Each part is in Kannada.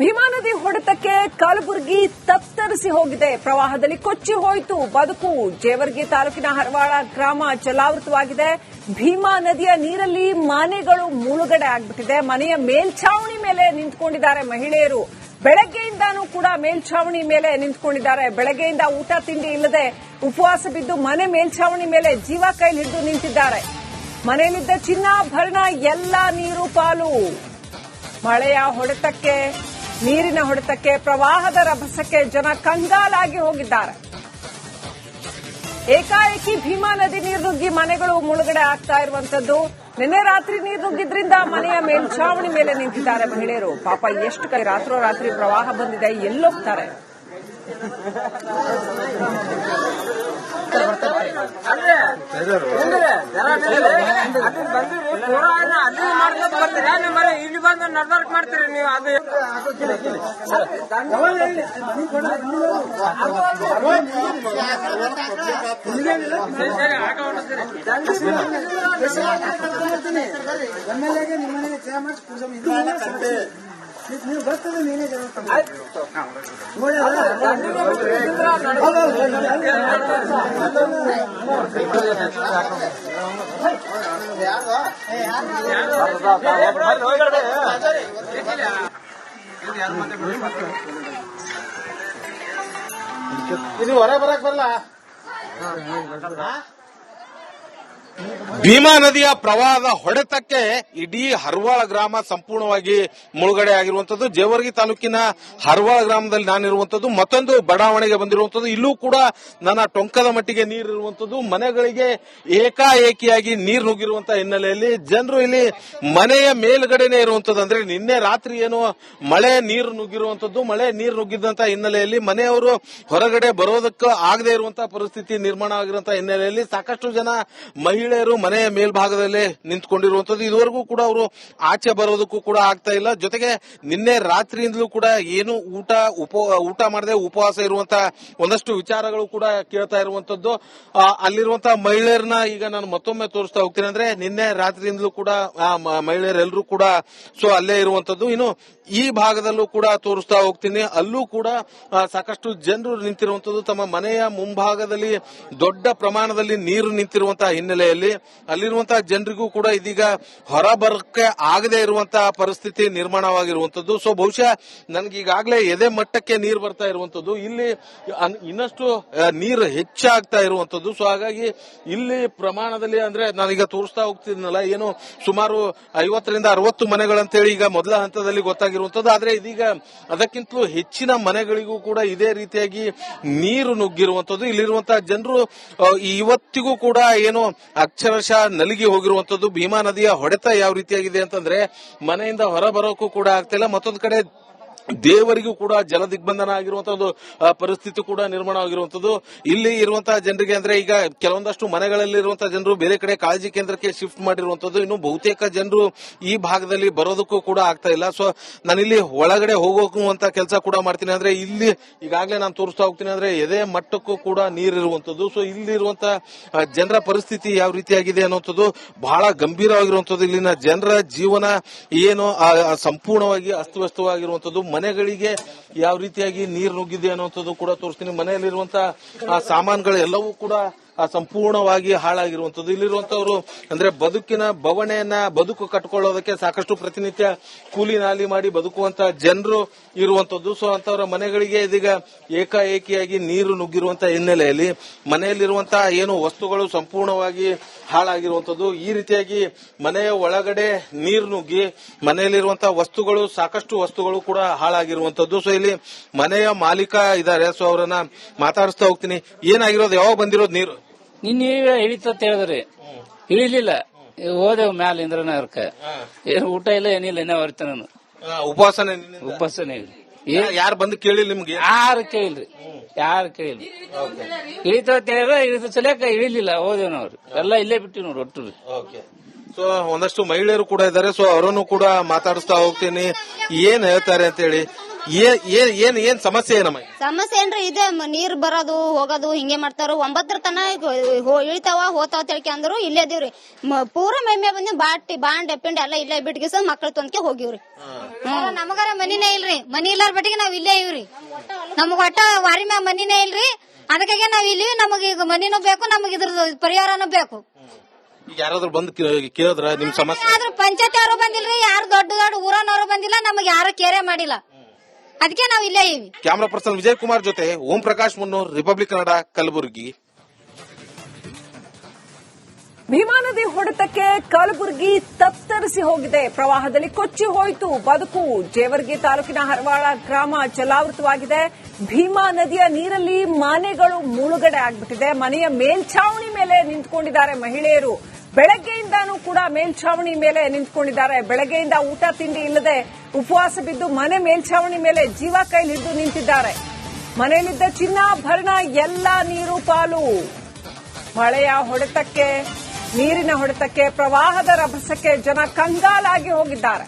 ಭೀಮಾ ನದಿ ಹೊಡೆತಕ್ಕೆ ಕಲಬುರಗಿ ತತ್ತರಿಸಿ ಹೋಗಿದೆ. ಪ್ರವಾಹದಲ್ಲಿ ಕೊಚ್ಚಿ ಹೋಯಿತು. ಬದುಕು ಜೇವರ್ಗಿ ತಾಲೂಕಿನ ಹರವಾಳ ಗ್ರಾಮ ಜಲಾವೃತವಾಗಿದೆ. ಭೀಮಾ ನದಿಯ ನೀರಲ್ಲಿ ಮನೆಗಳು ಮುಳುಗಡೆ ಆಗ್ಬಿಟ್ಟಿದೆ. ಮನೆಯ ಮೇಲ್ಛಾವಣಿ ಮೇಲೆ ನಿಂತ್ಕೊಂಡಿದ್ದಾರೆ ಮಹಿಳೆಯರು. ಬೆಳಗ್ಗೆಯಿಂದಾನೂ ಕೂಡ ಮೇಲ್ಛಾವಣಿ ಮೇಲೆ ನಿಂತ್ಕೊಂಡಿದ್ದಾರೆ. ಬೆಳಗ್ಗೆಯಿಂದ ಊಟ, ತಿಂಡಿ ಇಲ್ಲದೆ ಉಪವಾಸ ಬಿದ್ದು ಮನೆ ಮೇಲ್ಛಾವಣಿ ಮೇಲೆ ಜೀವ ಕೈಲಿ ಹಿಡಿದು ನಿಂತಿದ್ದಾರೆ. ಮನೆಯಲ್ಲಿದ್ದ ಚಿನ್ನಾಭರಣ ಎಲ್ಲ ನೀರು ಪಾಲು. ಮಳೆಯ ಹೊಡೆತಕ್ಕೆ ನೀರಿನ ಹೊಡೆತಕ್ಕೆ, ಪ್ರವಾಹದ ರಭಸಕ್ಕೆ ಜನ ಕಂಗಾಲಾಗಿ ಹೋಗಿದ್ದಾರೆ. ಏಕಾಏಕಿ ಭೀಮಾ ನದಿ ನೀರು ನುಗ್ಗಿ ಮನೆಗಳು ಮುಳುಗಡೆ ಆಗ್ತಾ ಇರುವಂತದ್ದು ನಿನ್ನೆ ರಾತ್ರಿ ನೀರು ನುಗ್ಗಿದ್ರಿಂದ ಮನೆಯ ಮೇಲ್ಛಾವಣಿ ಮೇಲೆ ನಿಂತಿದ್ದಾರೆ ಮಹಿಳೆಯರು. ಪಾಪ, ಎಷ್ಟು ಕೈ ರಾತ್ರೋರಾತ್ರಿ ಪ್ರವಾಹ ಬಂದಿದೆ, ಎಲ್ಲೋಗ್ತಾರೆ. ಇಲ್ಲಿ ಬಂದು ನಡ್ವರ್ಕ್ ಮಾಡ್ತೀರಿ ನೀವು ಅದು ಎಮ್ಮೆಲ್ಲೆಗೆ ನಿಮ್ಮನೆಗೆ ಚಾ ಮಾಡಿ ಕುಡ್ಸೋದು ನೀವು ಬರ್ತದೆ ಮ್ಯಾನೇಜರ್ ಇದು ಹೊರ ಬರಕ್ ಬರಲ್ಲ ಭೀಮಾ ನದಿಯ ಪ್ರವಾಹದ ಹೊಡೆತಕ್ಕೆ ಇಡೀ ಹರ್ವಾಳ ಗ್ರಾಮ ಸಂಪೂರ್ಣವಾಗಿ ಮುಳುಗಡೆ ಆಗಿರುವಂತದ್ದು. ಜೇವರ್ಗಿ ತಾಲೂಕಿನ ಹರ್ವಾಳ ಗ್ರಾಮದಲ್ಲಿ ನಾನಿರುವಂತದ್ದು. ಮತ್ತೊಂದು ಬಡಾವಣೆಗೆ ಬಂದಿರುವಂತದ್ದು. ಇಲ್ಲೂ ಕೂಡ ನನ್ನ ಟೊಂಕದ ಮಟ್ಟಿಗೆ ನೀರಿರುವಂತದ್ದು. ಮನೆಗಳಿಗೆ ಏಕಾಏಕಿಯಾಗಿ ನೀರು ನುಗ್ಗಿರುವಂತಹ ಹಿನ್ನೆಲೆಯಲ್ಲಿ ಜನರು ಇಲ್ಲಿ ಮನೆಯ ಮೇಲ್ಗಡೆನೆ ಇರುವಂತದ್ದು. ಅಂದ್ರೆ ನಿನ್ನೆ ರಾತ್ರಿ ಏನು ಮಳೆ ನೀರು ನುಗ್ಗಿರುವಂತದ್ದು. ಮಳೆ ನೀರು ನುಗ್ಗಿದ್ದಂತಹ ಹಿನ್ನೆಲೆಯಲ್ಲಿ ಮನೆಯವರು ಹೊರಗಡೆ ಬರೋದಕ್ಕೆ ಆಗದೆ ಇರುವಂತಹ ಪರಿಸ್ಥಿತಿ ನಿರ್ಮಾಣ ಆಗಿರುವಂತಹ ಹಿನ್ನೆಲೆಯಲ್ಲಿ ಸಾಕಷ್ಟು ಜನ ಮಹಿಳೆಯರು ಮನೆಯ ಮೇಲ್ಭಾಗದಲ್ಲೇ ನಿಂತ್ಕೊಂಡಿರುವಂತದ್ದು ಇದುವರೆಗೂ ಕೂಡ ಅವರು ಆಚೆ ಬರೋದಕ್ಕೂ ಕೂಡ ಆಗ್ತಾ ಇಲ್ಲ. ಜೊತೆಗೆ ನಿನ್ನೆ ರಾತ್ರಿಯಿಂದಲೂ ಕೂಡ ಏನು ಊಟ, ಉಪ, ಊಟ ಮಾಡದೆ ಉಪವಾಸ ಇರುವಂತಹ ಒಂದಷ್ಟು ವಿಚಾರಗಳು ಕೂಡ ಕೇಳ್ತಾ ಇರುವಂತದ್ದು ಅಲ್ಲಿರುವಂತಹ ಮಹಿಳೆಯರನ್ನ ಈಗ ನಾನು ಮತ್ತೊಮ್ಮೆ ತೋರಿಸ್ತಾ ಹೋಗ್ತೀನಿ. ಅಂದ್ರೆ ನಿನ್ನೆ ರಾತ್ರಿಯಿಂದಲೂ ಕೂಡ ಮಹಿಳೆಯರೆಲ್ಲರೂ ಕೂಡ ಸೊ ಅಲ್ಲೇ ಇರುವಂತದ್ದು ಇನ್ನು ಈ ಭಾಗದಲ್ಲೂ ಕೂಡ ತೋರಿಸ್ತಾ ಹೋಗ್ತೀನಿ. ಅಲ್ಲೂ ಕೂಡ ಸಾಕಷ್ಟು ಜನರು ನಿಂತಿರುವಂತದ್ದು ತಮ್ಮ ಮನೆಯ ಮುಂಭಾಗದಲ್ಲಿ ದೊಡ್ಡ ಪ್ರಮಾಣದಲ್ಲಿ ನೀರು ನಿಂತಿರುವಂತಹ ಹಿನ್ನೆಲೆಯಲ್ಲಿ ಅಲ್ಲಿರುವಂತಹ ಜನರಿಗೂ ಕೂಡ ಇದೀಗ ಹೊರ ಬರಕ್ಕೆ ಆಗದೆ ಇರುವಂತಹ ಪರಿಸ್ಥಿತಿ ನಿರ್ಮಾಣವಾಗಿರುವಂತದ್ದು ಸೊ ಬಹುಶಃ ನನಗೆ ಈಗಾಗಲೇ ಎದೆ ಮಟ್ಟಕ್ಕೆ ನೀರು ಬರ್ತಾ ಇರುವಂತದ್ದು ಇಲ್ಲಿ ಇನ್ನಷ್ಟು ನೀರು ಹೆಚ್ಚಾಗ್ತಾ ಇರುವಂತದ್ದು ಸೊ ಹಾಗಾಗಿ ಇಲ್ಲಿ ಪ್ರಮಾಣದಲ್ಲಿ ಅಂದ್ರೆ ನಾನೀಗ ತೋರಿಸ್ತಾ ಹೋಗ್ತಿದ್ನಲ್ಲ, ಏನು ಸುಮಾರು ಐವತ್ತರಿಂದ ಅರವತ್ತು ಮನೆಗಳಂತೇಳಿ ಈಗ ಮೊದಲ ಹಂತದಲ್ಲಿ ಗೊತ್ತಾಗಿರುವಂತದ್ದು ಆದ್ರೆ ಇದೀಗ ಅದಕ್ಕಿಂತಲೂ ಹೆಚ್ಚಿನ ಮನೆಗಳಿಗೂ ಕೂಡ ಇದೇ ರೀತಿಯಾಗಿ ನೀರು ನುಗ್ಗಿರುವಂತದ್ದು ಇಲ್ಲಿರುವಂತಹ ಜನರು ಇವತ್ತಿಗೂ ಕೂಡ ಏನು ಅಕ್ಷರಶಃ ನಲಿಗೆ ಹೋಗಿರುವಂತದ್ದು ಭೀಮಾ ನದಿಯ ಹೊಡೆತ ಯಾವ ರೀತಿಯಾಗಿದೆ ಅಂತಂದ್ರೆ ಮನೆಯಿಂದ ಹೊರ ಬರೋಕ್ಕೂ ಕೂಡ ಆಗ್ತಿಲ್ಲ. ಮತ್ತೊಂದು ಕಡೆ ದೇವರಿಗೂ ಕೂಡ ಜಲ ದಿಗ್ಬಂಧನ ಆಗಿರುವಂತಹ ಒಂದು ಪರಿಸ್ಥಿತಿ ಕೂಡ ನಿರ್ಮಾಣ ಆಗಿರುವಂತದ್ದು ಇಲ್ಲಿ ಇರುವಂತಹ ಜನರಿಗೆ ಅಂದ್ರೆ ಈಗ ಕೆಲವೊಂದಷ್ಟು ಮನೆಗಳಲ್ಲಿ ಇರುವಂತಹ ಜನರು ಬೇರೆ ಕಡೆ ಕಾಳಜಿ ಕೇಂದ್ರಕ್ಕೆ ಶಿಫ್ಟ್ ಮಾಡಿರುವಂತದ್ದು. ಇನ್ನು ಬಹುತೇಕ ಜನರು ಈ ಭಾಗದಲ್ಲಿ ಬರೋದಕ್ಕೂ ಕೂಡ ಆಗ್ತಾ ಇಲ್ಲ. ಸೊ ನಾನಿಲ್ಲಿ ಒಳಗಡೆ ಹೋಗುವಂತ ಕೆಲಸ ಕೂಡ ಮಾಡ್ತೀನಿ. ಅಂದ್ರೆ ಇಲ್ಲಿ ಈಗಾಗಲೇ ನಾನು ತೋರಿಸ್ತಾ ಹೋಗ್ತೀನಿ ಅಂದ್ರೆ ಎದೆ ಮಟ್ಟಕ್ಕೂ ಕೂಡ ನೀರಿರುವಂತದ್ದು ಸೊ ಇಲ್ಲಿ ಇರುವಂತಹ ಜನರ ಪರಿಸ್ಥಿತಿ ಯಾವ ರೀತಿಯಾಗಿದೆ ಅನ್ನುವಂಥದ್ದು ಬಹಳ ಗಂಭೀರವಾಗಿರುವಂತದ್ದು. ಇಲ್ಲಿನ ಜನರ ಜೀವನ ಏನು ಸಂಪೂರ್ಣವಾಗಿ ಅಸ್ತವ್ಯಸ್ತವಾಗಿರುವಂತದ್ದು. ಮನೆಗಳಿಗೆ ಯಾವ ರೀತಿಯಾಗಿ ನೀರು ನುಗ್ಗಿದೆ ಅನ್ನುವಂಥದ್ದು ಕೂಡ ತೋರಿಸ್ತೀನಿ. ಮನೆಯಲ್ಲಿರುವಂತಹ ಆ, ಸಾಮಾನುಗಳು ಎಲ್ಲವೂ ಕೂಡ ಸಂಪೂರ್ಣವಾಗಿ ಹಾಳಾಗಿರುವಂತದ್ದು. ಇಲ್ಲಿರುವಂತವರು ಅಂದ್ರೆ ಬದುಕಿನ ಬವಣೆಯನ್ನ ಬದುಕು ಕಟ್ಕೊಳ್ಳೋದಕ್ಕೆ ಸಾಕಷ್ಟು ಪ್ರತಿನಿತ್ಯ ಕೂಲಿ ನಾಲಿ ಮಾಡಿ ಬದುಕುವಂತ ಜನರು ಇರುವಂತದ್ದು. ಸೊ ಅಂತವರ ಮನೆಗಳಿಗೆ ಇದೀಗ ಏಕಾಏಕಿಯಾಗಿ ನೀರು ನುಗ್ಗಿರುವಂತಹ ಹಿನ್ನೆಲೆಯಲ್ಲಿ ಮನೆಯಲ್ಲಿರುವಂತಹ ಏನು ವಸ್ತುಗಳು ಸಂಪೂರ್ಣವಾಗಿ ಹಾಳಾಗಿರುವಂತದ್ದು. ಈ ರೀತಿಯಾಗಿ ಮನೆಯ ಒಳಗಡೆ ನೀರು ನುಗ್ಗಿ ಮನೆಯಲ್ಲಿರುವಂತಹ ವಸ್ತುಗಳು, ಸಾಕಷ್ಟು ವಸ್ತುಗಳು ಕೂಡ ಹಾಳಾಗಿರುವಂತದ್ದು. ಸೊ ಇಲ್ಲಿ ಮನೆಯ ಮಾಲೀಕ ಇದ್ದಾರೆ. ಸೊ ಅವರನ್ನ ಮಾತಾಡಿಸ್ತಾ ಹೋಗ್ತೀನಿ. ಏನಾಗಿರೋದು? ಯಾವಾಗ ಬಂದಿರೋದು ನೀರು? ನಿನ್ನೆ ಇಳಿತತ್ ಹೇಳಿದ್ರಿ. ಇಳಿಲಿಲ್ಲ ಹೋದೆವು ಮ್ಯಾಲ ಇಂದ್ರನಗರಕ್ಕ. ಏನು ಊಟ ಇಲ್ಲ ಏನಿಲ್ಲ ಏನೇ ಹೊರಿತ ನಾನು. ಉಪಾಸನೆ ಉಪವಾಸನೆ? ಉಪವಾಸನೇ ಯಾರು ಬಂದು ಕೇಳಿಲ್ಲ ನಿಮ್ಗೆ? ಯಾರು ಕೇಳಿಲ್ರಿ. ಯಾರು ಕೇಳಿಲ್ಲ. ಇಳಿತತ್ ಹೇಳಿದ್ರೆ ಇಳಿದ ಸಲಕ ಇಳಿಲಿಲ್ಲ ಹೋದೆವು ನಾವು ಎಲ್ಲ ಇಲ್ಲೇ ಬಿಟ್ಟಿವಿ ನೋಡ್ರಿ ಒಟ್ಟು. ಸೊ ಒಂದಷ್ಟು ಮಹಿಳೆಯರು ಕೂಡ ಇದ್ದಾರೆ. ಸೊ ಅವರನ್ನು ಕೂಡ ಮಾತಾಡಿಸ್ತಾ ಹೋಗ್ತೀನಿ. ಏನ್ ಹೇಳ್ತಾರೆ ಅಂತ ಹೇಳಿ ಏನ್ ಏನ್ ಏನ್ ಸಮಸ್ಯೆ ಏನಮ್ಮ ಸಮಸ್ಯೆ ಏನ್ರಿ ಇದೆ ನೀರ್ ಬರೋದು ಹೋಗೋದು ಹಿಂಗೆ ಮಾಡ್ತಾರ ಒಂಬತ್ತರ ತನ ಇಳಿತಾವ ಹೋತಾವ ತಿಳ್ಕೆ ಅಂದ್ರು ಇಲ್ಲೇ ಇದೀವ್ರಿ. ಪೂರ ಮೈಮೆ ಬಂದಿ ಬಾಟಿ ಬಾಂಡ್ ಎಪ್ಪಿಂಡ್ ಎಲ್ಲ ಇಲ್ಲೇ ಬಿಟ್ಗಿಸ ಮಕ್ಳು ತೊಂದ್ಕೆ ಹೋಗಿವ್ರಿ. ನಮಗಾರ ಮನಿನೇ ಇಲ್ರಿ. ಮನಿ ಇಲ್ಲಾರ ಬಟ್ಟಿಗೆ ನಾವ್ ಇಲ್ಲೇ ಇವ್ರಿ. ನಮಗ್ ಒಟ್ಟ ವಾರಿ ಮ್ಯಾಗ ಮನಿನೇ ಇಲ್ರಿ. ಅದಕ್ಕಾಗೆ ನಾವ್ ಇಲ್ಲಿ ನಮಗ್ ಈಗ ಮನಿನೂ ಬೇಕು ನಮಗ್ ಇದ್ರದ್ದು ಪರಿಹಾರನೂ ಬೇಕು. ಯಾರಾದ್ರೂ ಬಂದು ಕೇಳಿದ್ರ ನಿಮ್ ಸಮಸ್ಯೆ? ಆದ್ರೂ ಪಂಚಾಯತ್ ಯಾರು ಬಂದಿಲ್ರಿ ಯಾರು ದೊಡ್ಡ ದೊಡ್ಡ ಊರನವರು ಬಂದಿಲ್ಲ ನಮಗ್ ಯಾರು ಕೇರೆ ಮಾಡಿಲ್ಲ. ಅದಕ್ಕೆ ನಾವು ಇಲ್ಲೇ ಇವಿ ಕ್ಯಾಮರಾ ಪರ್ಸನ್ ವಿಜಯ್ ಕುಮಾರ್ ಜೊತೆ ಓಂ ಪ್ರಕಾಶ್ ಮುನ್ನೂರ್ ರಿಪಬ್ಲಿಕ್ ಕನ್ನಡ ಕಲಬುರಗಿ. ಭೀಮಾ ನದಿ ಹೊಡೆತಕ್ಕೆ ಕಲಬುರಗಿ ತತ್ತರಿಸಿ ಹೋಗಿದೆ. ಪ್ರವಾಹದಲ್ಲಿ ಕೊಚ್ಚಿ ಹೋಯಿತು. ಬದುಕು ಜೇವರ್ಗಿ ತಾಲೂಕಿನ ಹರವಾಳ ಗ್ರಾಮ ಜಲಾವೃತವಾಗಿದೆ. ಭೀಮಾ ನದಿಯ ನೀರಲ್ಲಿ ಮನೆಗಳು ಮುಳುಗಡೆ ಆಗ್ಬಿಟ್ಟಿದೆ. ಮನೆಯ ಮೇಲ್ಛಾವಣಿ ಮೇಲೆ ನಿಂತ್ಕೊಂಡಿದ್ದಾರೆ ಮಹಿಳೆಯರು. ಬೆಳಗ್ಗೆಯಿಂದಾನೂ ಕೂಡ ಮೇಲ್ಛಾವಣಿ ಮೇಲೆ ನಿಂತ್ಕೊಂಡಿದ್ದಾರೆ. ಬೆಳಗ್ಗೆಯಿಂದ ಊಟ ತಿಂಡಿ ಇಲ್ಲದೆ ಉಪವಾಸ ಬಿದ್ದು ಮನೆ ಮೇಲ್ಛಾವಣಿ ಮೇಲೆ ಜೀವ ಕೈಲಿ ನಿಂತಿದ್ದಾರೆ. ಮನೆಯಲ್ಲಿದ್ದ ಚಿನ್ನಾಭರಣ ಎಲ್ಲ ನೀರು ಪಾಲು. ಮಳೆಯ ಹೊಡೆತಕ್ಕೆ, ನೀರಿನ ಹೊಡೆತಕ್ಕೆ, ಪ್ರವಾಹದ ರಭಸಕ್ಕೆ ಜನ ಕಂಗಾಲಾಗಿ ಹೋಗಿದ್ದಾರೆ.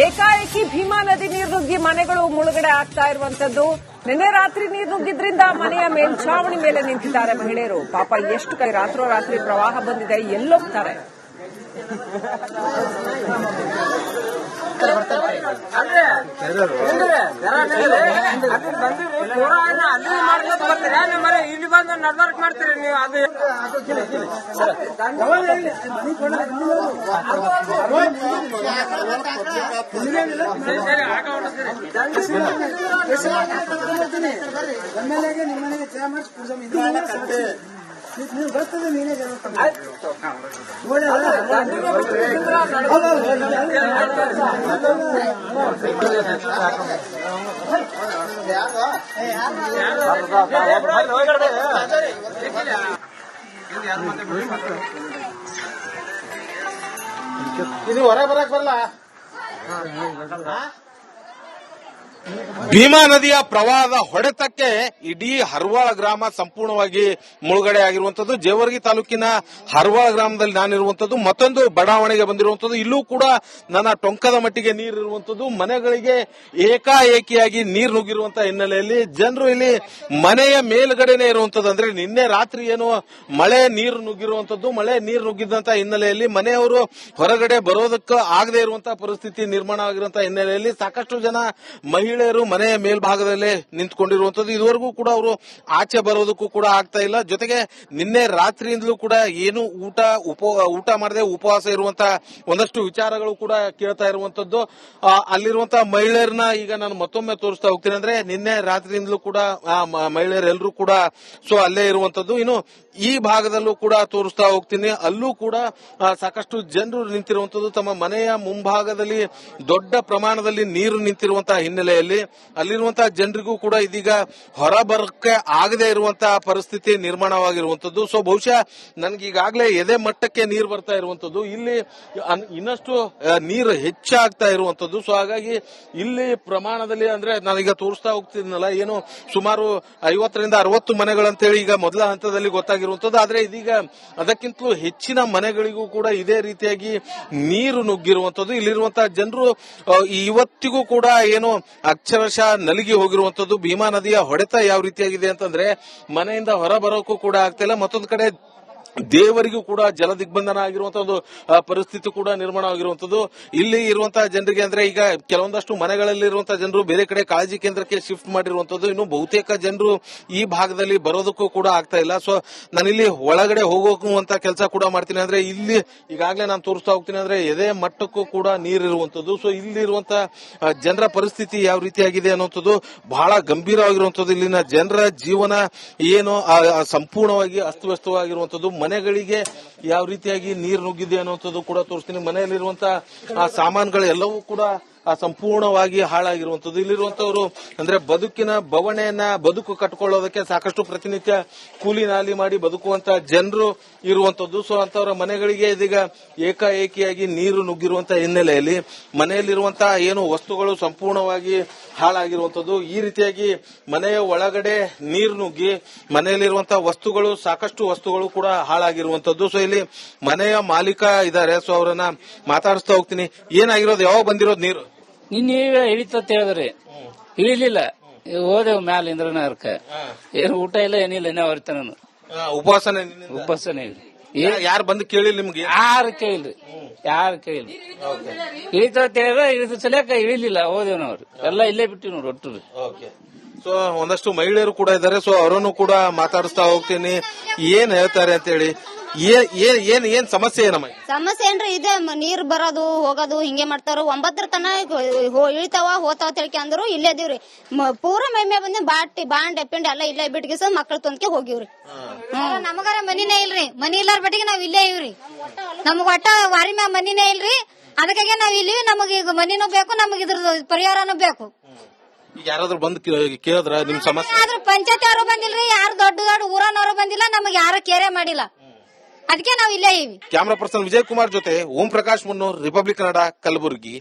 ಏಕಾಏಕಿ ಭೀಮಾ ನದಿ ನೀರು ನುಗ್ಗಿ ಮನೆಗಳು ಮುಳುಗಡೆ ಆಗ್ತಾ ಇರುವಂತದ್ದು. ನಿನ್ನೆ ರಾತ್ರಿ ನೀರು ನುಗ್ಗಿದ್ರಿಂದ ಮನೆಯ ಮೇಲ್ಛಾವಣಿ ಮೇಲೆ ನಿಂತಿದ್ದಾರೆ ಮಹಿಳೆಯರು. ಪಾಪ ಎಷ್ಟು ಕೈ ರಾತ್ರೋರಾತ್ರಿ ಪ್ರವಾಹ ಬಂದಿದೆ ಎಲ್ಲೋಗ್ತಾರೆ. ಬರ್ತೀರಾ ಇಲ್ಲಿ ಬಂದು ನಡ್ವರ್ಕ್ ಮಾಡ್ತೀರಿ ನೀವು ಅದು ಸರಿ, ಸರಿ ಆಗ ಹೊರಡ್ತೀರಿ. ಮನೆಗೆ ನೀನೇ ಜನ ನೋಡಿ ಇದು ಹೊರಗೆ ಬರಕ್ ಬರಲ್ಲ ಭೀಮಾ ನದಿಯ ಪ್ರವಾಹದ ಹೊಡೆತಕ್ಕೆ ಇಡೀ ಹರ್ವಾಳ ಗ್ರಾಮ ಸಂಪೂರ್ಣವಾಗಿ ಮುಳುಗಡೆ ಆಗಿರುವಂತದ್ದು. ಜೇವರ್ಗಿ ತಾಲೂಕಿನ ಹರ್ವಾಳ ಗ್ರಾಮದಲ್ಲಿ ನಾನಿರುವಂತದ್ದು. ಮತ್ತೊಂದು ಬಡಾವಣೆಗೆ ಬಂದಿರುವಂತದ್ದು. ಇಲ್ಲೂ ಕೂಡ ನನ್ನ ಟೊಂಕದ ಮಟ್ಟಿಗೆ ನೀರಿರುವಂತದ್ದು. ಮನೆಗಳಿಗೆ ಏಕಾಏಕಿಯಾಗಿ ನೀರು ನುಗ್ಗಿರುವಂತಹ ಹಿನ್ನೆಲೆಯಲ್ಲಿ ಜನರು ಇಲ್ಲಿ ಮನೆಯ ಮೇಲ್ಗಡೆನೆ ಇರುವಂತದ್ದು. ಅಂದ್ರೆ ನಿನ್ನೆ ರಾತ್ರಿ ಏನು ಮಳೆ ನೀರು ನುಗ್ಗಿರುವಂತದ್ದು. ಮಳೆ ನೀರು ನುಗ್ಗಿದಂತಹ ಹಿನ್ನೆಲೆಯಲ್ಲಿ ಮನೆಯವರು ಹೊರಗಡೆ ಬರೋದಕ್ಕೆ ಆಗದೆ ಇರುವಂತಹ ಪರಿಸ್ಥಿತಿ ನಿರ್ಮಾಣ ಆಗಿರುವಂತಹ ಹಿನ್ನೆಲೆಯಲ್ಲಿ ಸಾಕಷ್ಟು ಜನ ಮಹಿಳೆಯರು ಮನೆಯ ಮೇಲ್ಭಾಗದಲ್ಲೇ ನಿಂತ್ಕೊಂಡಿರುವಂತದ್ದು. ಇದುವರೆಗೂ ಕೂಡ ಅವರು ಆಚೆ ಬರೋದಕ್ಕೂ ಕೂಡ ಆಗ್ತಾ ಇಲ್ಲ. ಜೊತೆಗೆ ನಿನ್ನೆ ರಾತ್ರಿಯಿಂದಲೂ ಕೂಡ ಏನು ಊಟ, ಉಪ, ಊಟ ಮಾಡದೆ ಉಪವಾಸ ಇರುವಂತಹ ಒಂದಷ್ಟು ವಿಚಾರಗಳು ಕೂಡ ಕೇಳ್ತಾ ಇರುವಂತದ್ದು. ಅಲ್ಲಿರುವಂತ ಮಹಿಳೆಯರನ್ನ ಈಗ ನಾನು ಮತ್ತೊಮ್ಮೆ ತೋರಿಸ್ತಾ ಹೋಗ್ತೀನಿ ಅಂದ್ರೆ ನಿನ್ನೆ ರಾತ್ರಿಯಿಂದಲೂ ಕೂಡ ಮಹಿಳೆಯರೆಲ್ಲರೂ ಕೂಡ ಸೊ ಅಲ್ಲೇ ಇರುವಂತದ್ದು. ಇನ್ನು ಈ ಭಾಗದಲ್ಲೂ ಕೂಡ ತೋರಿಸ್ತಾ ಹೋಗ್ತೀನಿ. ಅಲ್ಲೂ ಕೂಡ ಸಾಕಷ್ಟು ಜನರು ನಿಂತಿರುವಂತದ್ದು. ತಮ್ಮ ಮನೆಯ ಮುಂಭಾಗದಲ್ಲಿ ದೊಡ್ಡ ಪ್ರಮಾಣದಲ್ಲಿ ನೀರು ನಿಂತಿರುವಂತಹ ಹಿನ್ನೆಲೆಯಲ್ಲಿ ಅಲ್ಲಿರುವಂತಹ ಜನರಿಗೂ ಕೂಡ ಇದೀಗ ಹೊರ ಬರಕ್ಕೆ ಆಗದೆ ಇರುವಂತಹ ಪರಿಸ್ಥಿತಿ ನಿರ್ಮಾಣವಾಗಿರುವಂತದ್ದು. ಸೊ ಬಹುಶಃ ನನಗೆ ಈಗಾಗಲೇ ಎದೆ ಮಟ್ಟಕ್ಕೆ ನೀರು ಬರ್ತಾ ಇರುವಂತದ್ದು. ಇಲ್ಲಿ ಇನ್ನಷ್ಟು ನೀರು ಹೆಚ್ಚಾಗ್ತಾ ಇರುವಂತದ್ದು. ಸೊ ಹಾಗಾಗಿ ಇಲ್ಲಿ ಪ್ರಮಾಣದಲ್ಲಿ ಅಂದ್ರೆ ನಾನೀಗ ತೋರಿಸ್ತಾ ಹೋಗ್ತಿದ್ನಲ್ಲ, ಏನು ಸುಮಾರು ಐವತ್ತರಿಂದ ಅರವತ್ತು ಮನೆಗಳಂತೇಳಿ ಈಗ ಮೊದಲ ಹಂತದಲ್ಲಿ ಗೊತ್ತಾಗಿರುವಂತದ್ದು. ಆದ್ರೆ ಇದೀಗ ಅದಕ್ಕಿಂತಲೂ ಹೆಚ್ಚಿನ ಮನೆಗಳಿಗೂ ಕೂಡ ಇದೇ ರೀತಿಯಾಗಿ ನೀರು ನುಗ್ಗಿರುವಂತದ್ದು. ಇಲ್ಲಿರುವಂತಹ ಜನರು ಇವತ್ತಿಗೂ ಕೂಡ ಏನು ಅಕ್ಷರಶಃ ನಲಗಿ ಹೋಗಿರುವಂತದ್ದು ಭೀಮಾ ನದಿಯ ಹೊಡೆತ ಯಾವ ರೀತಿಯಾಗಿದೆ ಅಂತಂದ್ರೆ ಮನೆಯಿಂದ ಹೊರ ಬರೋಕ್ಕೂ ಕೂಡ ಆಗ್ತಿಲ್ಲ ಮತ್ತೊಂದು ಕಡೆ ದೇವರಿಗೂ ಕೂಡ ಜಲ ದಿಗ್ಬಂಧನ ಆಗಿರುವಂತಹ ಒಂದು ಪರಿಸ್ಥಿತಿ ಕೂಡ ನಿರ್ಮಾಣ ಆಗಿರುವಂತದ್ದು ಇಲ್ಲಿ ಇರುವಂತಹ ಜನರಿಗೆ ಅಂದ್ರೆ ಈಗ ಕೆಲವೊಂದಷ್ಟು ಮನೆಗಳಲ್ಲಿ ಇರುವಂತಹ ಜನರು ಬೇರೆ ಕಡೆ ಕಾಳಜಿ ಕೇಂದ್ರಕ್ಕೆ ಶಿಫ್ಟ್ ಮಾಡಿರುವಂತದ್ದು. ಇನ್ನು ಬಹುತೇಕ ಜನರು ಈ ಭಾಗದಲ್ಲಿ ಬರೋದಕ್ಕೂ ಕೂಡ ಆಗ್ತಾ ಇಲ್ಲ. ಸೊ ನಾನಿಲ್ಲಿ ಒಳಗಡೆ ಹೋಗುವಂತ ಕೆಲಸ ಕೂಡ ಮಾಡ್ತೀನಿ ಅಂದ್ರೆ ಇಲ್ಲಿ ಈಗಾಗಲೇ ನಾನು ತೋರಿಸ್ತಾ ಹೋಗ್ತೀನಿ ಅಂದ್ರೆ ಎದೆ ಮಟ್ಟಕ್ಕೂ ಕೂಡ ನೀರಿರುವಂತದ್ದು. ಸೊ ಇಲ್ಲಿ ಇರುವಂತಹ ಜನರ ಪರಿಸ್ಥಿತಿ ಯಾವ ರೀತಿಯಾಗಿದೆ ಅನ್ನುವಂಥದ್ದು ಬಹಳ ಗಂಭೀರವಾಗಿರುವಂತದ್ದು. ಇಲ್ಲಿನ ಜನರ ಜೀವನ ಏನು ಸಂಪೂರ್ಣವಾಗಿ ಅಸ್ತವ್ಯಸ್ತವಾಗಿರುವಂತದ್ದು. ಮನೆಗಳಿಗೆ ಯಾವ ರೀತಿಯಾಗಿ ನೀರು ನುಗ್ಗಿದೆ ಅನ್ನುವಂಥದ್ದು ಕೂಡ ತೋರಿಸ್ತೀನಿ. ಮನೆಯಲ್ಲಿರುವಂತಹ ಸಾಮಾನುಗಳೆಲ್ಲವೂ ಕೂಡ ಸಂಪೂರ್ಣವಾಗಿ ಹಾಳಾಗಿರುವಂತದ್ದು ಇಲ್ಲಿರುವಂತವರು ಅಂದ್ರೆ ಬದುಕಿನ ಬವಣೆಯನ್ನ ಬದುಕು ಕಟ್ಕೊಳ್ಳೋದಕ್ಕೆ ಸಾಕಷ್ಟು ಪ್ರತಿನಿತ್ಯ ಕೂಲಿ ನಾಲಿ ಮಾಡಿ ಬದುಕುವಂತ ಜನರು ಇರುವಂತದ್ದು ಸೊ ಅಂತವರ ಮನೆಗಳಿಗೆ ಇದೀಗ ಏಕಾಏಕಿಯಾಗಿ ನೀರು ನುಗ್ಗಿರುವಂತಹ ಹಿನ್ನೆಲೆಯಲ್ಲಿ ಮನೆಯಲ್ಲಿರುವಂತಹ ಏನು ವಸ್ತುಗಳು ಸಂಪೂರ್ಣವಾಗಿ ಹಾಳಾಗಿರುವಂತದ್ದು ಈ ರೀತಿಯಾಗಿ ಮನೆಯ ಒಳಗಡೆ ನೀರು ನುಗ್ಗಿ ಮನೆಯಲ್ಲಿರುವಂತಹ ವಸ್ತುಗಳು, ಸಾಕಷ್ಟು ವಸ್ತುಗಳು ಕೂಡ ಹಾಳಾಗಿರುವಂತದ್ದು ಸೊ ಇಲ್ಲಿ ಮನೆಯ ಮಾಲೀಕ ಇದ್ದಾರೆ. ಸೊ ಅವರನ್ನ ಮಾತಾಡಿಸ್ತಾ ಹೋಗ್ತೀನಿ. ಏನಾಗಿರೋದು? ಯಾವಾಗ ಬಂದಿರೋದು ನೀರು? ನೀವೇ ಇಳಿತತ್ ಹೇಳಿದ್ರಿ. ಇಳಿಲಿಲ್ಲ ಹೋದೆವು ಮ್ಯಾಲ ಅರ್ಕ ಏನು ಊಟ ಇಲ್ಲ ಏನಿಲ್ಲ ಏನೇ ಅವ್ರಿತ ನಾನು ಉಪವಾಸನೆ? ಉಪವಾಸನೆ ಇಲ್ಲ. ಯಾರು ಬಂದು ಕೇಳಿಲ್ಲ ನಿಮ್ಗೆ? ಯಾರು ಕೇಳಿಲ್ರಿ ಯಾರು ಕೇಳಿಲ್ಲ. ಇಳಿತ ಹೇಳಿದ್ರೆ ಇಳಿದ ಸಲಕ ಇಳಿಲಿಲ್ಲ ಹೋದೆವು ನಾವು ಎಲ್ಲ ಇಲ್ಲೇ ಬಿಟ್ಟಿವಿ ನೋಡಿ ಒಟ್ಟು ಸೊ ಒಂದಷ್ಟು ಮಹಿಳೆಯರು ಕೂಡ ಇದ್ದಾರೆ. ಸೊ ಅವರನ್ನು ಕೂಡ ಮಾತಾಡಿಸ್ತಾ ಹೋಗ್ತೀನಿ. ಏನ್ ಹೇಳ್ತಾರೆ ಅಂತ ಹೇಳಿ ಏನ್ ಏನ್ ಏನ್ ಏನ್ ಸಮಸ್ಯೆ ಏನಮ್ಮ ಸಮಸ್ಯೆ ಏನ್ರಿ ಇದೆ. ಮ- ನೀರ್ ಬರೋದು ಹೋಗೋದು ಹಿಂಗೆ ಮಾಡ್ತಾರ ಒಂಬತ್ತರ ತನ ಹೋ- ಇಳಿತಾವ ಹೋತಾವ ತಿಳ್ಕೆ ಅಂದ್ರು ಇಲ್ಲೇ ಇದೀವ್ರಿ. ಮ- ಪೂರ ಮೈಮೆ ಬಂದಿ ಬಾಟಿ ಬಾಂಡ್ ಎಪ್ಪಿಂಡ್ ಎಲ್ಲ ಇಲ್ಲೇ ಬಿಟ್ಗಿಸ ಮಕ್ಳು ತೊಂದ್ಕೆ ಹೋಗಿವ್ರಿ. ನಮಗಾರ ಮನಿನೇ ಇಲ್ರಿ. ಮನಿ ಇಲ್ಲಾರ ಬಟ್ಟಿಗೆ ನಾವ್ ಇಲ್ಲೇ ಇವ್ರಿ. ನಮ್ಗ ಒಟ್ಟ ವಾರಿ ಮ್ಯಾಗ ಮನಿನೇ ಇಲ್ರಿ. ಅದಕ್ಕಾಗೆ ನಾವ್ ಇಲ್ಲಿ ನಮಗ್ ಈಗ ಮನಿನೂ ಬೇಕು ನಮಗ್ ಇದ್ರದ್ದು ಪರಿಹಾರನೂ ಬೇಕು. ಈಗ ಯಾರಾದ್ರೂ ಬಂದು ಕೇ- ಕೇಳಿದ್ರ ನಿಮ್ ಸಮಸ್ಯೆ? ಆದ್ರೂ ಪಂಚಾಯತ್ ಯಾರು ಬಂದಿಲ್ರಿ. ಯಾರು ದೊಡ್ಡ ದೊಡ್ಡ ಊರನವರು ಬಂದಿಲ್ಲ. ನಮಗ್ ಯಾರು ಕೇರೆ ಮಾಡಿಲ್ಲ. ಅದಕ್ಕೆ ನಾವು ಇಲ್ಲೇ ಇವಿ ಕ್ಯಾಮ್ರಾ ಪರ್ಸನ್ ವಿಜಯ್ ಕುಮಾರ್ ಜೊತೆ ಓಂ ಪ್ರಕಾಶ್ ಮುನ್ನೂರ್ ರಿಪಬ್ಲಿಕ್ ಕನ್ನಡ ಕಲಬುರಗಿ